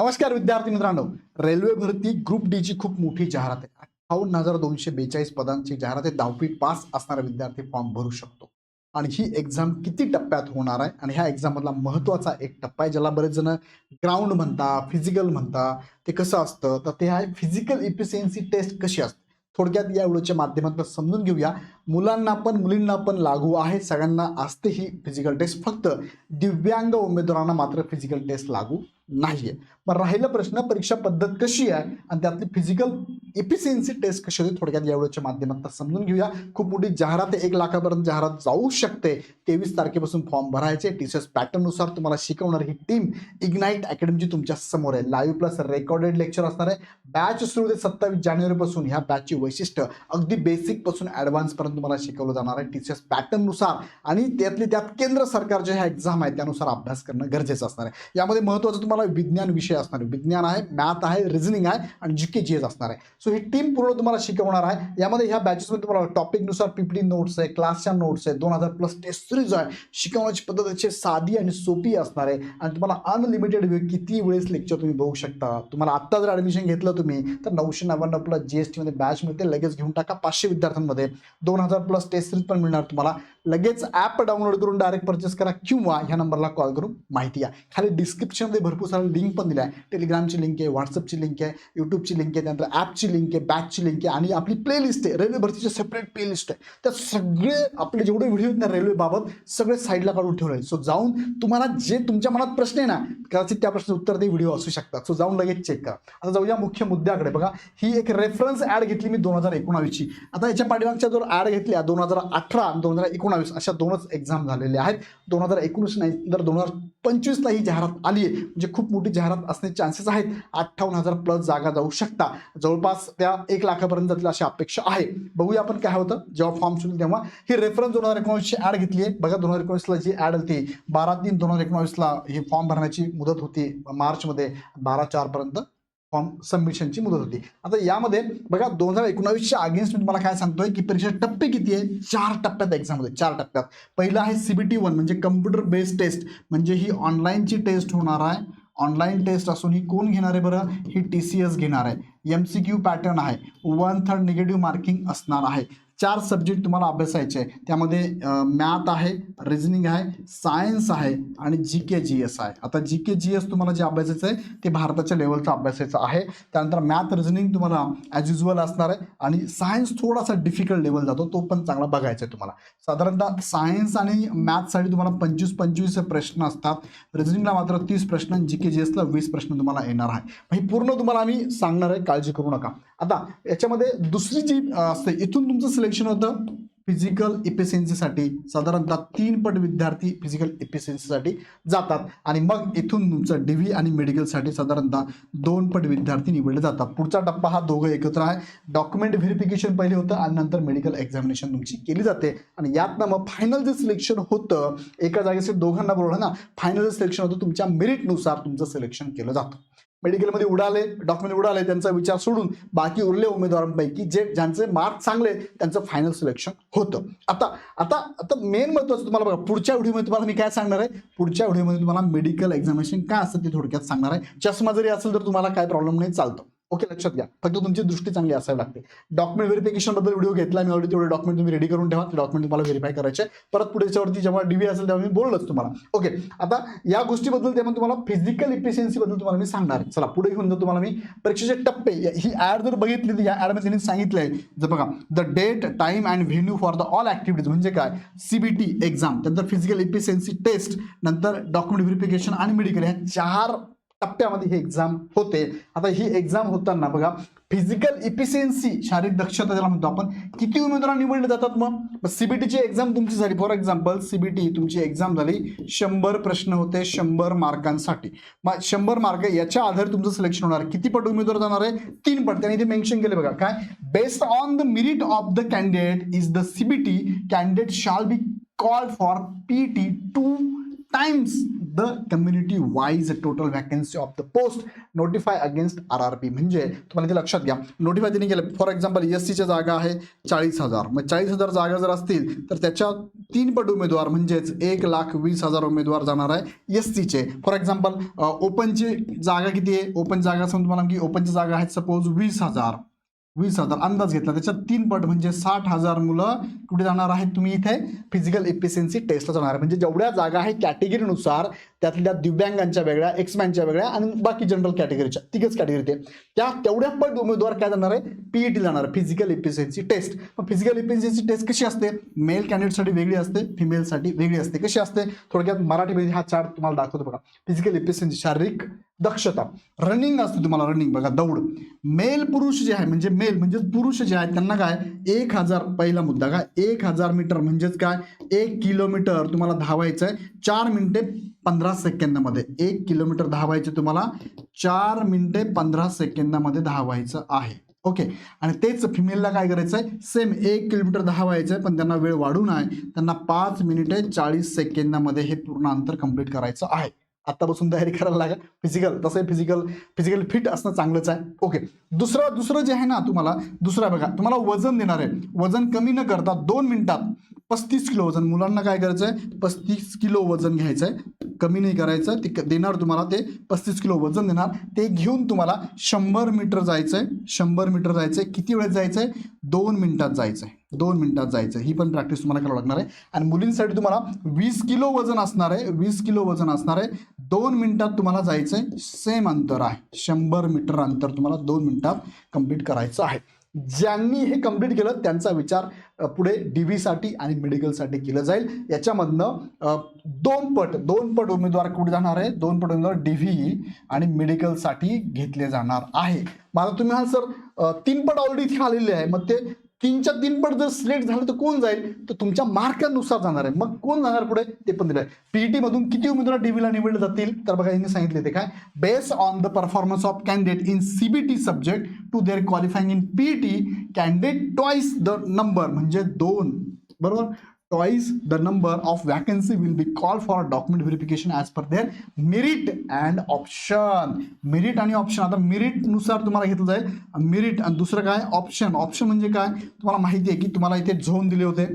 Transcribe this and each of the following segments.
नमस्कार विद्यार्थी मित्रांनो. रेल्वे भरती ग्रुप डी ची खूप मोठी जाहिरात आहे. अठ्ठावन्न हजार दोनशे बेचाळीस पदांची जाहिरात आहे. दहावी पास असणारा विद्यार्थी फॉर्म भरू शकतो. आणि ही एक्झाम किती टप्प्यात होणार आहे? आणि ह्या एक्झाम मधला महत्त्वाचा एक टप्पा आहे ज्याला बरेच जण ग्राउंड म्हणता फिजिकल म्हणता ते कसं असतं? तर ते आहे फिजिकल इफिशियन्सी टेस्ट कशी असते? थोडक्यात या व्हिडिओच्या माध्यमातून समजून घेऊया. मुलांना पण मुलींना पण लागू आहे. सगळ्यांना असते ही फिजिकल टेस्ट फक्त दिव्यांग उमेदवारांना मात्र फिजिकल टेस्ट लागू नाही आहे मग राहिला प्रश्न परीक्षा पद्धत कशी आहे? आणि त्यातली फिजिकल इफिशियन्सी टेस्ट कशी होती थोडक्यात या व्हिडिओच्या माध्यमातून समजून घेऊया. खूप मोठी जाहिरात एक लाखापर्यंत जाहिरात जाऊ शकते. तेवीस तारखेपासून फॉर्म भरायचे. टीचर्स पॅटर्ननुसार तुम्हाला शिकवणार ही टीम. इग्नाईट अकॅडमीची तुमच्यासमोर आहे. लाईव्ह प्लस रेकॉर्डेड लेक्चर असणार आहे. बॅच सुरू होते सत्तावीस जानेवारीपासून. ह्या बॅचची वैशिष्ट्य अगदी बेसिकपासून ॲडव्हान्सपर्यंत तुम्हाला शिकवलं जाणार आहे टीचर्स पॅटर्ननुसार आणि त्यातली त्यात केंद्र सरकारच्या ह्या एक्झाम आहे त्यानुसार अभ्यास करणं गरजेचं असणार आहे. यामध्ये महत्त्वाचं तुम्हाला विज्ञान विषय असणार आहे. विज्ञान आहे मॅथ आहे रिझनिंग आहे आणि जी के जी एस असणार आहे. सो ही टीम पूर्ण तुम्हाला शिकवणार आहे. यामध्ये ह्या बॅचेसमध्ये तुम्हाला टॉपिकनुसार पीपीटी नोट्स आहे क्लासच्या नोट्स आहे दोन हजार प्लस टेस्ट सिरीज आहे. शिकवण्याची पद्धत अतिशय साधी आणि सोपी असणार आहे. आणि तुम्हाला अनलिमिटेड वेळ किती वेळेस लेक्चर तुम्ही बघू शकता. तुम्हाला आत्ता जर ॲडमिशन घेतलं तुम्ही तर नऊशे नव्याण्णव प्लस जी एस टीमध्ये बॅच मिळते लगेच घेऊन टाका पाचशे विद्यार्थ्यांमध्ये. दोन हजार प्लस टेस्ट सिरीज पण मिळणार तुम्हाला. लगेच ॲप डाउनलोड करून डायरेक्ट परचेस करा किंवा ह्या नंबरला कॉल करून माहिती घ्या. खाली डिस्क्रिप्शनमध्ये भरपूर सारा लिंक पण दिला आहे टेलिग्रामची लिंक आहे व्हॉट्सअपची लिंक आहे यूट्यूबची लिंक आहे त्यानंतर ॲपची लिंक आहे बॅचची लिंक आहे आणि आपली प्लेलिस्ट आहे रेल्वे भरतीची सेपरेट प्लेलिस्ट आहे. त्या सगळे आपले जेवढे व्हिडिओ आहेत ना रेल्वेबाबत सगळे साईडला काढून ठेवले सो जाऊन तुम्हाला जे तुमच्या मनात प्रश्न आहे ना कदाचित त्या प्रश्नाचं उत्तर ते व्हिडिओ असू शकतात. सो जाऊन लगेच चेक करा. आता जाऊया मुख्य मुद्द्याकडे. बघा ही एक रेफरन्स ॲड घेतली मी दोन हजार एकोणावीसची. आता याच्या पाठीमागच्या जर ॲड घेतल्या दोन हजार अठरा आणि दोन हजार एकोणावीस अशा दोनच एक्झाम झालेल्या आहेत. दोन हजार एकोणीस नाही तर दोन हजार पंचवीसला ही जाहिरात आली आहे म्हणजे खूप मोठी जाहिरात असण्याचे चान्सेस आहेत. अठ्ठावन्न हजार प्लस जागा जाऊ शकता. जवळपास त्या एक लाखापर्यंत जातील अशी अपेक्षा आहे. बघूया आपण काय होतं. जेव्हा फॉर्म सुरू तेव्हा ही रेफरन्स दोन हजार एकोणीसची ॲड घेतली आहे बघा दोन हजार एकोणीसला जी ॲड होती बारा तीन दोन हजार एकोणीसला ही फॉर्म भरण्याची मुदत होती मार्चमध्ये बारा चारपर्यंत फॉर्म सबमिशनची मुदत होती. आता यामध्ये बघा दोन हजार एकोणावीसच्या अगेन्स्ट मी तुम्हाला काय सांगतोय की परीक्षा टप्पे किती आहे? चार टप्प्यात एक्झाम होते चार टप्प्यात. पहिलं आहे सीबीटी वन म्हणजे कम्प्युटर बेस्ड टेस्ट म्हणजे ही ऑनलाईनची टेस्ट होणार आहे. ऑनलाईन टेस्ट असून ही कोण घेणार आहे बरं? ही टी सी एस घेणार आहे. एम सी क्यू पॅटर्न आहे. वन थर्ड निगेटिव्ह मार्किंग असणार आहे. चार सब्जेक्ट तुम्हाला अभ्यासायचे आहे. त्यामध्ये मॅथ आहे रिझनिंग आहे सायन्स आहे आणि जी के जी एस आहे. आता जी के जी एस तुम्हाला जे अभ्यासायचं आहे ते भारताच्या लेवलचं अभ्यासायचं आहे. त्यानंतर मॅथ रिझनिंग तुम्हाला ॲज युजल असणार आहे आणि सायन्स थोडासा डिफिकल्ट लेवल जातो तो पण चांगला बघायचा आहे तुम्हाला. साधारणतः सायन्स आणि मॅथसाठी तुम्हाला पंचवीस पंचवीस प्रश्न असतात. रिझनिंगला मात्र तीस प्रश्न जी के जी एसला वीस प्रश्न तुम्हाला येणार आहे. ही पूर्ण तुम्हाला आम्ही सांगणार आहे काळजी करू नका. आता याच्यामध्ये दुसरी जी असते इथून तुमचं सिलेक्शन होतं फिजिकल इफिशियन्सीसाठी साधारणतः तीन पट विद्यार्थी फिजिकल इफिशियन्सीसाठी जातात. आणि मग इथून तुमचं डी व्ही आणि मेडिकलसाठी साधारणतः दोन पट विद्यार्थी निवडले जातात. पुढचा टप्पा हा दोघं एकत्र आहे. डॉक्युमेंट व्हेरिफिकेशन पहिले होतं आणि नंतर मेडिकल एक्झामिनेशन तुमची केली जाते. आणि यातनं मग फायनल जे सिलेक्शन होतं एका जागेचे दोघांना बरोबर ना फायनल जे सिलेक्शन होतं तुमच्या मेरिटनुसार तुमचं सिलेक्शन केलं जातं. मेडिकलमध्ये उडाले डॉक्युमेंट उडाले त्यांचा विचार सोडून बाकी उरले उमेदवारांपैकी जे ज्यांचे मार्क चांगले त्यांचं फायनल सिलेक्शन होतं. आता आता आता मेन महत्त्वाचं तुम्हाला बघा पुढच्या व्हिडिओमध्ये तुम्हाला मी काय सांगणार आहे? पुढच्या व्हिडिओमध्ये तुम्हाला मेडिकल एक्झामिनेशन काय असतं ते थोडक्यात सांगणार आहे. चष्मा जरी असेल तर तुम्हाला काय प्रॉब्लेम नाही चालतं. ओके लक्षात घ्या. फक्त तुमची दृष्टी चांगली असावी लागते. डॉक्युमेंट व्हेरिफिकेशनबद्दल व्हिडिओ घेतला मी ऑलरेडी तेवढे डॉक्युमेंट तुम्ही रेडी करून ठेवा. ते डॉक्युमेंट तुम्हाला व्हेरीफाय करायचे. परत पुढे याच्यावरती जेव्हा डीव्ही असेल तेव्हा मी बोललोच तुम्हाला. ओके आता या गोष्टीबद्दल तेव्हा तुम्हाला फिजिकल इफिशियन्सी बद्दल तुम्हाला मी सांगणार आहे. चला पुढे घेऊन जाऊ तुम्हाला मी. परीक्षेचे टप्पे ही ऍड जर बघितली तर या ऍडमध्ये त्यांनी सांगितलं आहे जर बघा the date time and venue for the all activities म्हणजे काय? सीबीटी एक्झाम त्यानंतर फिजिकल इफिशियन्सी टेस्ट नंतर डॉक्युमेंट व्हेरिफिकेशन आणि मेडिकल ह्या चार टप्प्यामध्ये ही एक्झाम होते. आता ही एक्झाम होताना बघा फिजिकल इफिशियन्सी शारीरिक दक्षता ज्याला म्हणतो आपण किती उमेदवार निवडले जातात मग? सीबीटीची एक्झाम तुमची झाली. फॉर एक्झाम्पल सीबीटी तुमची एक्झाम झाली. शंभर प्रश्न होते शंभर मार्कांसाठी. मग शंभर मार्क याच्या आधारे तुमचं सिलेक्शन होणार. किती पट उमेदवार जाणार आहे? तीन पट. त्यांनी ते मेन्शन केले बघा. काय? Based on the merit of the candidate is the CBT candidate shall be call for PT two times the community wise total vacancy of the post notify against R R P म्हणजे तुम्हाला ते लक्षात घ्या. Notify त्यांनी केलं. For example S सीच्या जागा आहे चाळीस हजार. मग चाळीस हजार जागा जर असतील तर त्याच्या तीन पट उमेदवार म्हणजेच एक लाख वीस हजार उमेदवार जाणार आहे एस सीचे फॉर एक्झाम्पल ओपनची जागा किती आहे? ओपन जागा समजा तुम्हाला की ओपनची जागा आहेत सपोज वीस हजार. वीस हजार अंदाज घेतला. त्याच्यात तीन पट म्हणजे साठ हजार मुलं कुठे जाणार आहेत? तुम्ही इथे फिजिकल एफिशियन्सी टेस्टला जाणार. आहे म्हणजे जेवढ्या जागा आहे कॅटेगरीनुसार त्यातल्या दिव्यांगांच्या वेगळ्या एक्समॅनच्या वेगळ्या आणि बाकी जनरल कॅटेगरीच्या तिघच कॅटेगरी ते. त्या तेवढ्या पट उमेदवार काय जाणार आहे? पीईटी जाणार आहे फिजिकल एफिशियन्सी टेस्ट मग फिजिकल एफिशियन्सी टेस्ट कशी असते? मेल कॅन्डिडेटसाठी वेगळी असते फिमेलसाठी वेगळी असते. कशी असते? थोडक्यात मराठीमध्ये हा चार्ट तुम्हाला दाखवतो बघा. फिजिकल एफिशियन्सी शारीरिक दक्षता. रनिंग असते तुम्हाला रनिंग बघा दौड. मेल पुरुष जे आहे म्हणजे मेल म्हणजे पुरुष जे आहेत त्यांना काय? एक हजार पहिला मुद्दा काय? एक हजार मीटर म्हणजेच काय? एक किलोमीटर तुम्हाला धावायचं आहे चार मिनिटे पंधरा सेकंदामध्ये. एक किलोमीटर धावायचे तुम्हाला चार मिनिटे पंधरा सेकंदामध्ये धावायचं आहे. ओके आणि तेच फिमेलला काय करायचं आहे सेम एक किलोमीटर धावायचं आहे पण त्यांना वेळ वाढून आहे त्यांना पाच मिनिटे चाळीस सेकंदामध्ये हे पूर्ण अंतर कंप्लीट करायचं आहे. आत्तापासून तयारी करायला लागा फिजिकल तसं फिजिकल फिजिकल फिट असणं चांगलंच आहे. ओके दुसरं दुसरं जे आहे ना तुम्हाला दुसरं बघा तुम्हाला वजन देणार आहे. वजन कमी न करता दोन मिनिटात पस्तीस किलो वजन. मुलांना काय करायचं आहे? पस्तीस किलो वजन घ्यायचं आहे. कमी नाही करायचं. ते क- देणार तुम्हाला ते पस्तीस किलो वजन देणार. ते घेऊन तुम्हाला शंभर मीटर जायचं आहे. शंभर मीटर जायचं आहे. किती वेळेत जायचं आहे? दोन मिनिटात जायचं आहे. दोन मिनिटात जायचं. आहे ही पण प्रॅक्टिस तुम्हाला करावं लागणार आहे. आणि मुलींसाठी तुम्हाला वीस किलो वजन असणार आहे. वीस किलो वजन असणार आहे. दोन मिनिटात तुम्हाला जायचं आहे सेम अंतर आहे. शंभर मीटर अंतर तुम्हाला दोन मिनिटात कंप्लीट करायचं आहे. ज्यांनी हे कंप्लीट केलं त्यांचा विचार पुढे डी व्हीसाठी आणि मेडिकलसाठी केलं जाईल. याच्यामधनं दोन पट दोन पट उमेदवार कुठे जाणार आहे? दोन पट उमेदवार डी व्ही आणि मेडिकलसाठी घेतले जाणार आहे. मला तुम्ही हा सर तीन पट ऑलरेडी इथे आलेले आहे. मग ते तीनच्या तीन पट जर सिलेक्ट झालं तर कोण जाईल? तर तुमच्या मार्कानुसार जाणार आहे. मग कोण जाणार पुढे? ते पण दिलं आहे पीईटी मधून किती उमेदवार डीव्हीला निवडले जातील? तर बघा यांनी सांगितले ते काय? Based on the performance of candidate in CBT subject to their qualifying in PET candidate twice the number म्हणजे दोन. बरोबर? Twice the number of vacancy will be called for document verification as per their merit and option. Merit आणि option आता merit नुसार तुम्हाला घेतलं जाईल. Merit आणि दुसरं काय? ऑप्शन ऑप्शन म्हणजे काय? तुम्हाला माहिती आहे की तुम्हाला इथे झोन दिले होते.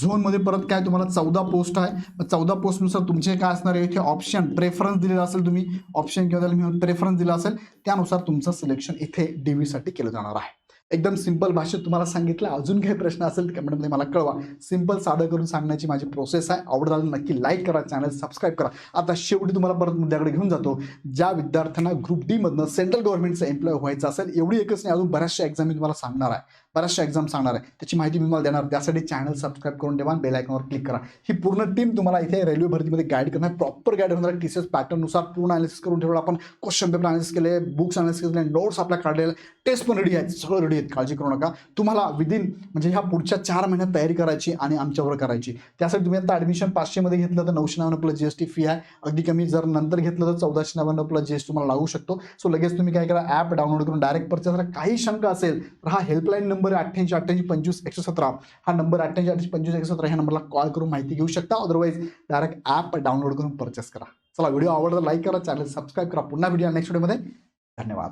झोनमध्ये परत काय? तुम्हाला चौदा पोस्ट आहे. चौदा पोस्टनुसार तुमचे काय असणार आहे? इथे ऑप्शन प्रेफरन्स दिलेला असेल तुम्ही. ऑप्शन किंवा त्याला मी प्रेफरन्स दिला असेल. त्यानुसार तुमचं सिलेक्शन इथे डी साठी केलं जाणार आहे. एकदम सिंपल भाषेत तुम्हाला सांगितलं. अजून काही प्रश्न असेल तर कमेंटमध्ये मला कळवा. सिंपल साधं करून सांगण्याची माझी प्रोसेस आहे. आवड आलं नक्की लाईक करा चॅनल सबस्क्राईब करा. आता शेवटी तुम्हाला परत मुद्द्याकडे घेऊन जातो. ज्या विद्यार्थ्यांना ग्रुप डीमधनं सेंट्रल गव्हर्नमेंटचं एम्प्लॉय व्हायचं असेल एवढी एकच नाही अजून बऱ्याचशा एक्झाम मी तुम्हाला सांगणार आहे. बऱ्याचशा एक्झाम सांगणार आहे. त्याची माहिती मी मला देणार. त्यासाठी चॅनल सबस्क्राईब करून ठेवा बेल आयकॉनवर क्लिक करा. ही पूर्ण टीम तुम्हाला इथे रेल्वे भरतीमध्ये गाईड करणार प्रॉपर गाईड होणार टी सी एस पॅटर्ननुसार पूर्ण अनालिसिस करून ठेवलं. आपण क्वेश्चन पेपर अनालिसिस केले बुक्स अनालिसिस केले नोट्स आपल्या काढलेले. टेस्ट पण रेडी आहेत. सगळं रेडी आहेत. काळजी करू नका. तुम्हाला विदिन म्हणजे ह्या पुढच्या चार महिन्यात तयारी करायची आणि आमच्यावर करायची. त्यासाठी तुम्ही आता ॲडमिशन पाचशेमध्ये घेतलं तर नऊशे नव्याण्णव plus G S T fee आहे. अगदी कमी जर नंतर घेतलं तर चौदाशे नव्याण्णव प्लस जी एस तुम्हाला लागू शकतो. सो लगेच तुम्ही काय करा ॲप डाउनलोड करून डायरेक्ट परचेस करा. काही शंका असेल तर हा हेल्पलाईन नंबर नंबर आहे अठ्ठ्याऐंशी अठ्ठ्याऐंशी पंचवीस एकशे सतरा. हा नंबर अठ्ठ्याऐंशी अठ्ठ्याऐंशी पंचवीस एकशे सतरा ह्या नंबरला कॉल करून माहिती घेऊ शकता. अदरवाईज डायरेक्ट ॲप डाउनलोड करून परचेस करा. चला व्हिडिओ आवडला लाईक करा चॅनल सबस्क्राईब करा. पुन्हा व्हिडिओ नेक्स्ट व्हिडिओमध्ये धन्यवाद.